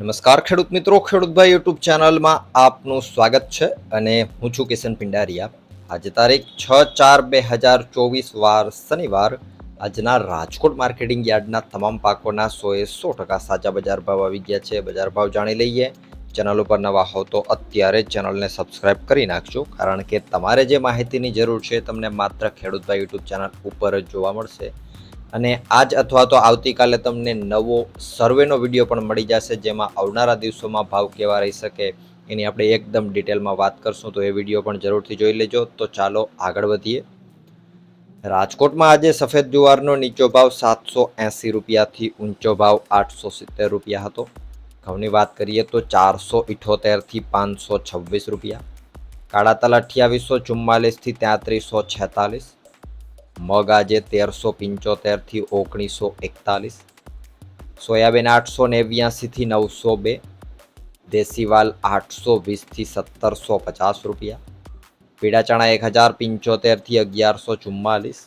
નમસ્કાર, ખેડૂત મિત્રો. ખેડૂતભાઈ યુટ્યુબ ચેનલમાં આપનું સ્વાગત છે અને હું છું કિશન પિંડારિયા. આજે તારીખ છ ચાર બે હજાર ચોવીસ વાર શનિવાર. આજના રાજકોટ માર્કેટિંગ યાર્ડના તમામ પાકોના સોએ સો ટકા સાચા બજાર ભાવ આવી ગયા છે. બજાર ભાવ જાણી લઈએ. ચેનલ ઉપર નવા હો તો અત્યારે ચેનલને સબસ્ક્રાઇબ કરી નાખજો, કારણ કે તમારે જે માહિતીની જરૂર છે તમને માત્ર ખેડૂતભાઈ યુટ્યુબ ચેનલ ઉપર જ જોવા મળશે. અને આજ અથવા તો આવતીકાલે તમને નવો સર્વેનો વીડિયો પણ મળી જશે જેમાં આવનારા દિવસોમાં ભાવ કેવા રહી શકે એની આપણે એકદમ ડિટેલમાં વાત કરશું. તો એ વીડિયો પણ જરૂરથી જોઈ લેજો. તો ચાલો આગળ વધીએ. રાજકોટમાં આજે સફેદ જુવારનો નીચો ભાવ સાતસો એંસી રૂપિયાથી ઊંચો ભાવ આઠસો સિત્તેર રૂપિયા હતો. ઘઉંની વાત કરીએ તો ચારસો ઇઠોતેરથી પાંચસો છવ્વીસ રૂપિયા. કાળા તલ અઠ્યાવીસો ચુમ્માલીસથી તેત્રીસો છેતાલીસ. મગ આજે તેરસો પંચોતેરથી ઓગણીસો એકતાલીસ. સોયાબીન આઠસો નેવ્યાસીથી નવસો બે. દેશીવાલ આઠસો વીસથી સત્તરસો પચાસ રૂપિયા. પીળા ચણા એક હજાર પંચોતેરથી અગિયારસો ચુમ્માલીસ.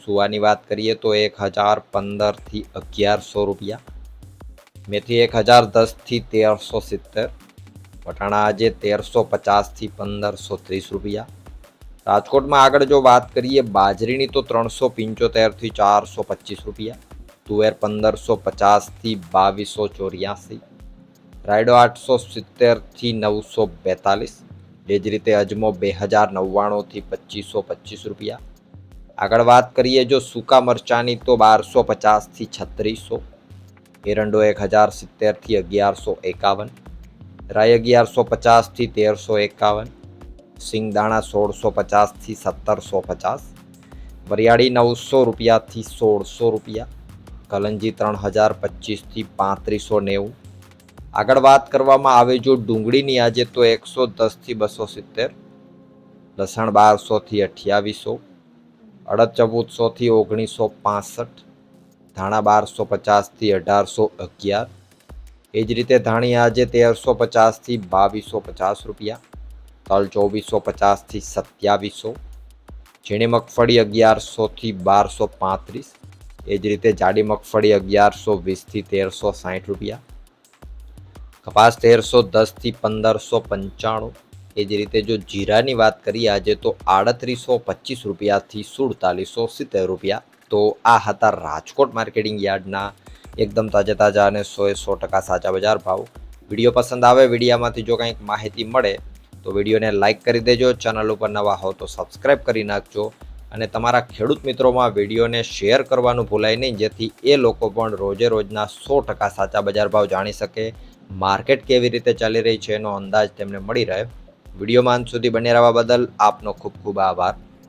સુવાની વાત કરીએ તો એક હજાર પંદરથી અગિયારસો રૂપિયા. મેથી એક હજાર દસથી તેરસો સિત્તેર. વટાણા આજે તેરસો પચાસથી પંદરસો ત્રીસ રૂપિયા. રાજકોટમાં આગળ જો વાત કરીએ, બાજરીની તો ત્રણસો પંચોતેરથી ચારસો પચીસ રૂપિયા, તુવેર પંદરસો પચાસથી બાવીસો ચોર્યાસી, રાયડો આઠસો સિત્તેરથી નવસો બેતાલીસ એ જ રીતે અજમો બે હજાર નવ્વાણુંથી પચીસો પચીસ રૂપિયા. આગળ વાત કરીએ, જો સૂકા મરચાંની તો બારસો પચાસથી છત્રીસો, એરંડો એક હજાર સિત્તેરથી અગિયારસો એકાવન રાય અગિયારસો પચાસથી તેરસો એકાવન સિંગદાણા સોળસો પચાસથી સત્તરસો પચાસ. વરિયાળી નવસો રૂપિયાથી સોળસો રૂપિયા. કલંજી ત્રણ હજાર પચીસથી પાંત્રીસો નેવું. આગળ વાત કરવામાં આવે જો ડુંગળીની આજે તો એકસો દસથી બસો સિત્તેર. લસણ બારસોથી અઠ્યાવીસો. અડદ ચૌદસોથી ઓગણીસો પાસઠ. ધાણા બારસો પચાસથી અઢારસો અગિયાર. એ જ રીતે ધાણી આજે તેરસો પચાસથી બાવીસો પચાસ રૂપિયા. તલ ચોવીસો પચાસથી સત્યાવીસો, ઝીણી મગફળી અગિયારસોથી બારસો પાંત્રીસ, એ જ રીતે જાડી મગફળી અગિયારસો વીસથી તેરસો સાઠ રૂપિયા, કપાસ તેરસો દસથી પંદરસો પંચાણું, એ જ રીતે જો જીરાની વાત કરીએ આજે તો આડત્રીસો પચીસ રૂપિયાથી સુડતાલીસો સિત્તેર રૂપિયા, તો આ હતા રાજકોટ માર્કેટિંગ યાર્ડના એકદમ તાજા તાજા અને સો સો ટકા સાચા બજાર ભાવ. વીડિયો પસંદ આવે વિડીયામાંથી જો કંઈક માહિતી મળે તો વિડીયોને લાઇક કરી દેજો, ચેનલ ઉપર નવા હો તો સબસ્ક્રાઈબ કરી નાખજો અને તમારા ખેડૂત મિત્રોમાં વિડીયોને શેર કરવાનું ભૂલાય નહીં, જેથી એ લોકો પણ રોજે રોજના સો ટકા સાચા બજાર ભાવ જાણી શકે. માર્કેટ કેવી રીતે ચાલી રહી છે એનો અંદાજ તેમને મળી રહે. વિડીયોમાં અંત સુધી બને રહેવા બદલ આપનો ખૂબ ખૂબ આભાર.